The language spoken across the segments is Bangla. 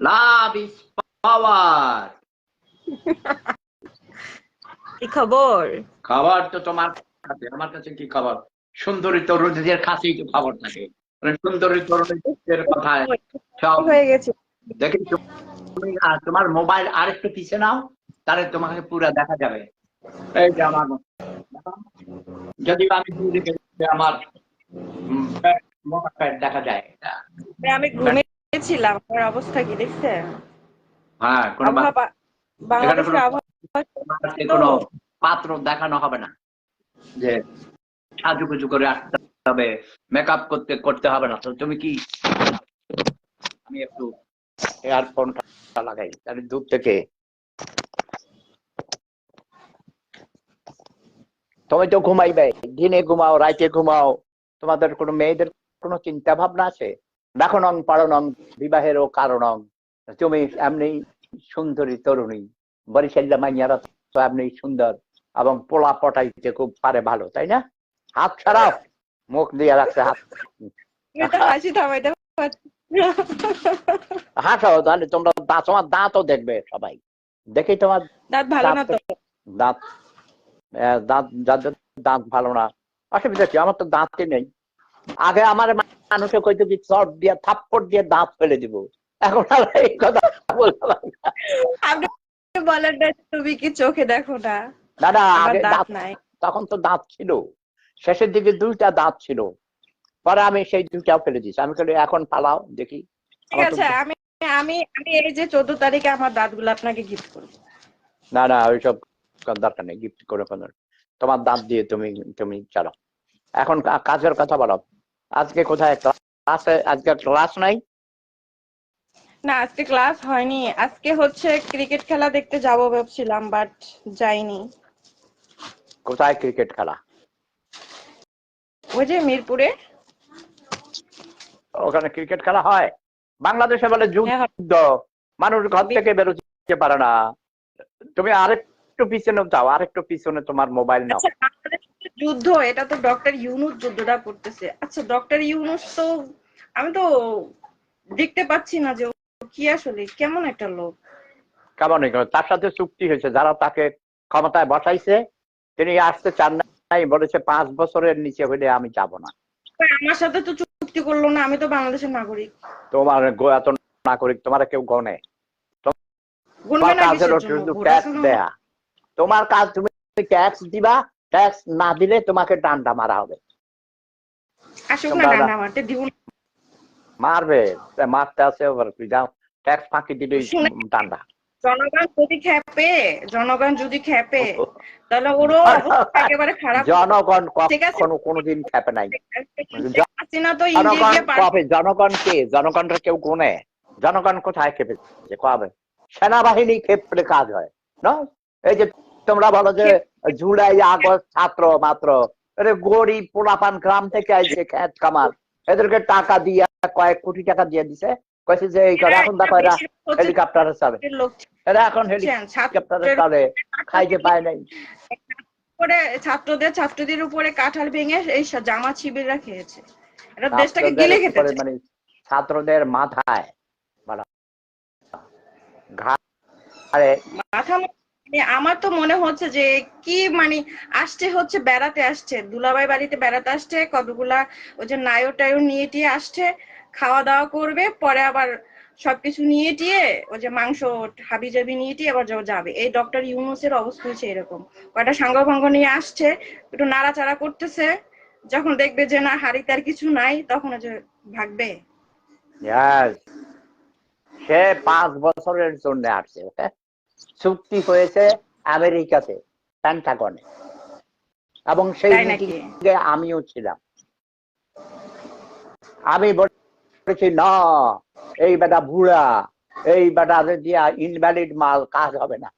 Love is power. কি খবর? খাবার তো তোমার কাছে আমার কাছে কি খবর? সুন্দরী তরুণীদের কাছেই তো খবর থাকে। মানে সুন্দরী তরুণীদের কথায় সব হয়ে গেছে। দেখি তোমার মোবাইল আর একটু পিছিয়ে নাও তাহলে তোমাকে পুরো দেখা যাবে। এই যে আমার যদি আমি আমার দেখা যায় আমি ঘুমিয়েছিলাম আমার অবস্থা কি দেখছে হ্যাঁ কোনো বাংলাদেশের আবহাওয়া কোনো পাত্র দেখানো হবে না যে সাজুগুজু করে আসতে হবে মেকআপ করতে করতে হবে না। তো তুমি কি আমি একটু এয়ারফোনটা লাগাই তাহলে দূর থেকে। তুমি তো ঘুমাইবে দিনে ঘুমাও রাইতে ঘুমাও তোমাদের কোনো মেয়েদের কোনো চিন্তা ভাবনা আছে? দেখো নং পারনং বিবাহেরও কারণং। তুমি এমনি সুন্দরী তরুণী বরিশাল্লা মাইয়ারা তো এমনি সুন্দর এবং পোলা পটাইতে খুব পারে ভালো তাই না? হাত ছাড়াও মুখ দিয়ে রাখছে হাত। হাসি। হাসাও তাহলে তোমরা দাঁত তোমার দাঁতও দেখবে সবাই। দেখি তোমার দাঁত ভালো না তো? দাঁত দাঁত যাদের দাঁত ভালো না অসুবিধা কি? আমার তো দাঁতই নেই। আগে আমার মানুষে কইতো কি চট দিয়ে থাপ্পড় দিয়ে দাঁত ফেলে দিব। এখন আর এই কথা বললাম। আপনি বলেন না তুমি কি চোখে দেখো না? না না আগে দাঁত নাই। তখন তো দাঁত ছিল। শেষের দিকে দুইটা দাঁত ছিল। পরে আমি সেই দুইটাও ফেলে দিয়েছি। আমি বলি এখন পালাও দেখি ঠিক আছে আমি আমি আমি এই যে চোদ্দ তারিখে আমার দাঁতগুলো আপনাকে গিফট করব। না না ওইসব দরকার নেই গিফট করে তোমার দাঁত দিয়ে তুমি তুমি চালাও। এখন কাজের কথা বলো। আজকে কোথায় ক্লাসে? আজকে ক্লাস নাই? না আজকে ক্লাস হয়নি। আজকে হচ্ছে ক্রিকেট খেলা দেখতে যাব ভাবছিলাম বাট যাইনি। কোথায় ক্রিকেট খেলা? ওই যে মিরপুরে। ওখানে ক্রিকেট খেলা হয়? বাংলাদেশে বলে যুদ্ধ। মানুষ ঘর থেকে বেরোতে পারে না। তুমি আরেকটু পিছনে যাও আরেকটু পিছনে তোমার মোবাইল নাও। আচ্ছা যুদ্ধ এটা তো ডক্টর ইউনুস যুদ্ধটা করতেছে। আচ্ছা ডক্টর ইউনুস তো আমি তো দেখতে পাচ্ছি না যে কি আসলে কেমন একটা লোক। কেমন? তার সাথে চুক্তি হয়েছে যারা তাকে ক্ষমতায় বসাইছে তিনি আসতে চান নাই বলেছে পাঁচ বছরের নিচে হলে আমি যাব না। আমার সাথে তো চুক্তি করল না আমি তো বাংলাদেশের নাগরিক। তোমার এত নাগরিক তোমার কেউ গনে? ট্যাক্স দেয়া। তোমার কাজ তুমি ট্যাক্স দিবা ট্যাক্স না দিলে তোমাকে ডান্ডা মারা হবে। মারবে মারতে আছে যাও ট্যাক্স ফাঁকি দিলেই ডান্ডা। জনগণ যদি খেপে জনগণ যদি খেপে তাহলে ওরও একেবারে খারাপ জনগণ কখনো কোনোদিন খেপে নাই। হাসিনা তো জনগণ কে? কেউ কোনে জনগণ কোথায় খেপেছে? কবে? সেনাবাহিনী ক্ষেত্রে কাজ হয়। না? এই যে তোমরা বলো যে জুলাই আগস্ট ছাত্র মাত্র। গরিব পোলাপান গ্রাম থেকে আইছে খেত কামার এদেরকে টাকা দিয়ে কয়েক কোটি টাকা দিয়ে দিছে। কয়েছে যে এই এখন দেখো এরা হেলিকপ্টারে এরা এখন হেলিকপ্টারে খাইতে পায় নাই। উপরে ছাত্রদের ছাত্রদের উপরে কাঁঠাল ভেঙে এই জামা শিবিররা খেয়েছে। এটা দেশটাকে গিলে খেতেছে মানে ছাত্রদের মাথায় ঘাড়ে মাথা আমার তো মনে হচ্ছে যে কি মানে আসছে হচ্ছে বেড়াতে আসছে দুলাভাই বাড়িতে বেড়াতে আসছে, কতগুলা ওই যে নায়র টায়র নিয়ে টিয়ে আসছে, খাওয়া দাওয়া করবে, পরে আবার সবকিছু নিয়ে টিয়ে ওই যে মাংস, হাবি জাবি নিয়ে টিয়ে আবার যাবে এই ডক্টর ইউনুসের অবস্থা হচ্ছে এরকম কয়টা সাঙ্গ ভাঙ্গ নিয়ে আসছে, একটু নাড়াচাড়া করতেছে, যখন দেখবে যে না হাড়িতে আর কিছু নাই, তখন ওই যে ভাগবে. সে পাঁচ বছরের জন্য আসছে? চুক্তি হয়েছে আমেরিকাতে প্যান্টাগনে এবং সেই আমিও ছিলাম। আমি বলেছি না এই বেটা বুড়া এই বেটা দিয়া ইনভ্যালিড মাল কাজ হবে না।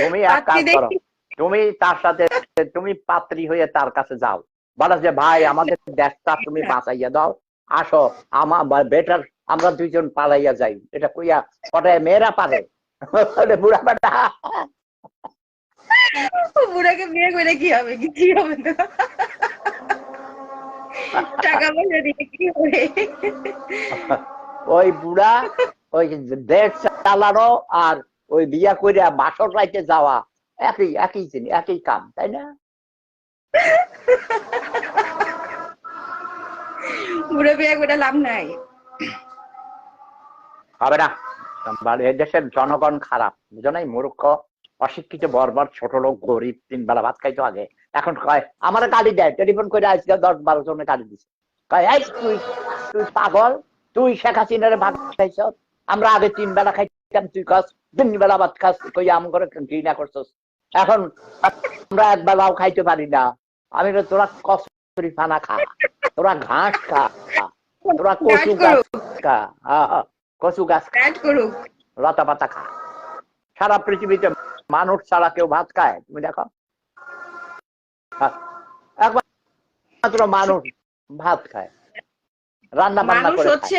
তুমি এক কাজ করো তুমি তার সাথে তুমি পাত্রী হয়ে তার কাছে যাও। বলো যে ভাই আমাদের দেশটা তুমি বাঁচাইয়া দাও। আসো আমার বেটার আমরা দুইজন পালাইয়া যাই। এটা কইয়া কটায় মেয়েরা পারে। বুড়া বেটা। বুড়াকে বিয়ে করে কি হবে? কি হবে না টাকা পয়সা দিয়ে কি হবে? ওই বুড়া ওই দেশ চালানো আর ওই বিয়া করে বাসর রাইতে যাওয়া একই একই জিনিস একই কাম তাই না? বুড়ো বিয়ে করে লাভ নাই। হবে না। দেশের জনগণ খারাপ বুঝো নাই মূর্খ অশিক্ষিত বর্বর ছোট লোক গরিব তিন বেলা ভাত খাইতো আগে। এখন কয় আমার গাড়ি দেয় টেলিফোন করে আজকে দশ বারো জনে গাড়ি দিছে। কয় এই তুই তুই পাগল তুই শেখ হাসিনারে ভাত খাইছ আমরা আগে তিন বেলা খাইতাম তুই খাস তিন বেলা ভাত খাস কই আম করে ঘৃণা করছস? এখন আমরা এক বেলাও খাইতে পারি না। আমি তো তোরা কসুরি ফানা খা তোরা ঘাস খা তোরা কচু গাছ খা। হ্যাঁ, কচু গাছ করুক লতা পাতা খা। সারা পৃথিবীতে মানুষ ছাড়া কেউ ভাত খায়? তুমি দেখো। একমাত্র মানুষ ভাত খায়। রান্না বান্না করে হচ্ছে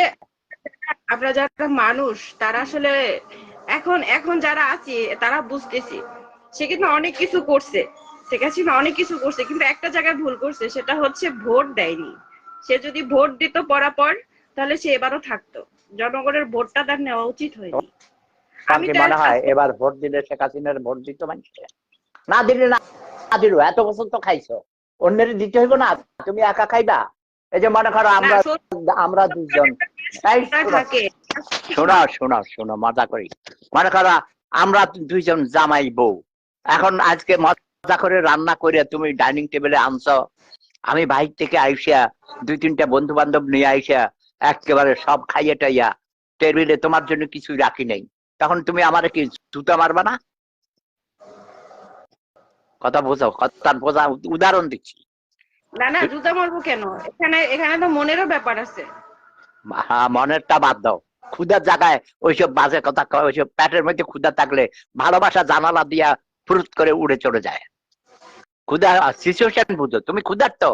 আমরা যারা মানুষ তারা আসলে এখন এখন যারা আছি তারা বুঝতেছি। সে কিন্তু অনেক কিছু করছে। শেখ হাসিনা অনেক কিছু করছে কিন্তু একটা জায়গায় ভুল করছে সেটা হচ্ছে ভোট দেয়নি। সে যদি ভোট দিত পরাপর তাহলে সে এবারও থাকতো। জনগণের ভোটটা তার নেওয়া উচিত হয়নি। আমি মনে হয় এবার ভোট দিলে শেখ হাসিনার ভোট দিত মানুষ না দিলে না দিল এত বছর তো খাইছো। অন্যের দিতে হইব না তুমি একা খাইবা। এই যে মনে করো আমরা আমরা দুজন শোনো, শোনো শোনো। শোনো মজা করি। মনে করো আমরা দুইজন জামাই বউ। এখন আজকে মজা করে রান্না করে তুমি ডাইনিং টেবিলে আনছো। আমি বাইর থেকে আইসা দুই তিনটা বন্ধু বান্ধব নিয়ে আইসা একেবারে সব খাইয়ে টাইয়া টেবিলে তোমার জন্য কিছু রাখি নাই। তখন তুমি আমার কি জুতা মারবা না? কথা বোঝো কথা বোঝা উদাহরণ দিচ্ছি। না না জুতা মারবো কেন? এখানে এখানে তো মনেরও ব্যাপার আছে। হ্যাঁ মনেরটা বাদ দাও। ক্ষুদার জায়গায় ওইসব বাজে কথা ওইসব পেটের মধ্যে ক্ষুদা থাকলে ভালোবাসা জানালা দিয়া ফুরুত করে উড়ে চলে যায়। ক্ষুদা সিচুয়েশন বুঝো তুমি ক্ষুদার তো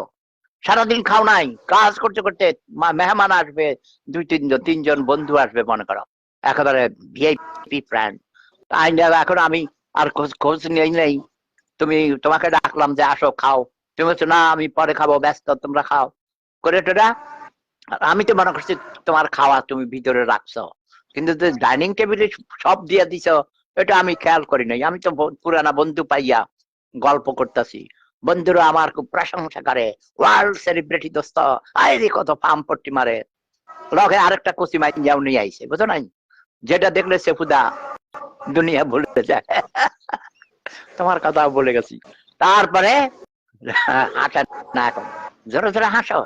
সারাদিন খাও নাই, কাজ করতে করতে মেহমান আসবে, দুই তিনজন তিনজন বন্ধু আসবে, মনে করো। একেবারে ভিআইপি ফ্রেন্ড আইন এখন আমি আর খোঁজ খোঁজ নেই নেই। তুমি, তোমাকে ডাকলাম যে আসো, খাও। তুমি বলছো, না, আমি পরে খাব, ব্যস্ত, তোমরা খাও। করে টোরা আমি তো মনে করছি, তোমার খাওয়া তুমি ভিতরে রাখছো। কিন্তু ডাইনিং টেবিলে সব দিয়ে দিছো, এটা আমি খেয়াল করি নাই। আমি তো পুরানা বন্ধু পাইয়া গল্প করতেছি। বন্ধুরা, আমার খুব প্রশংসা করে। ওয়ার্ল্ড সেলিব্রিটি দোস্ত রে, কত পাম পট্টি মারে। লগে আরেকটা কুচি মাইন যাও নিয়ে আইছে, বুঝো নাই? যেটা দেখলে সেফুদা দুনিয়া ভুলে যায়। তোমার কথা বলে গেছি। তারপরে হাসা না এখন। জোরে জোরে হাসো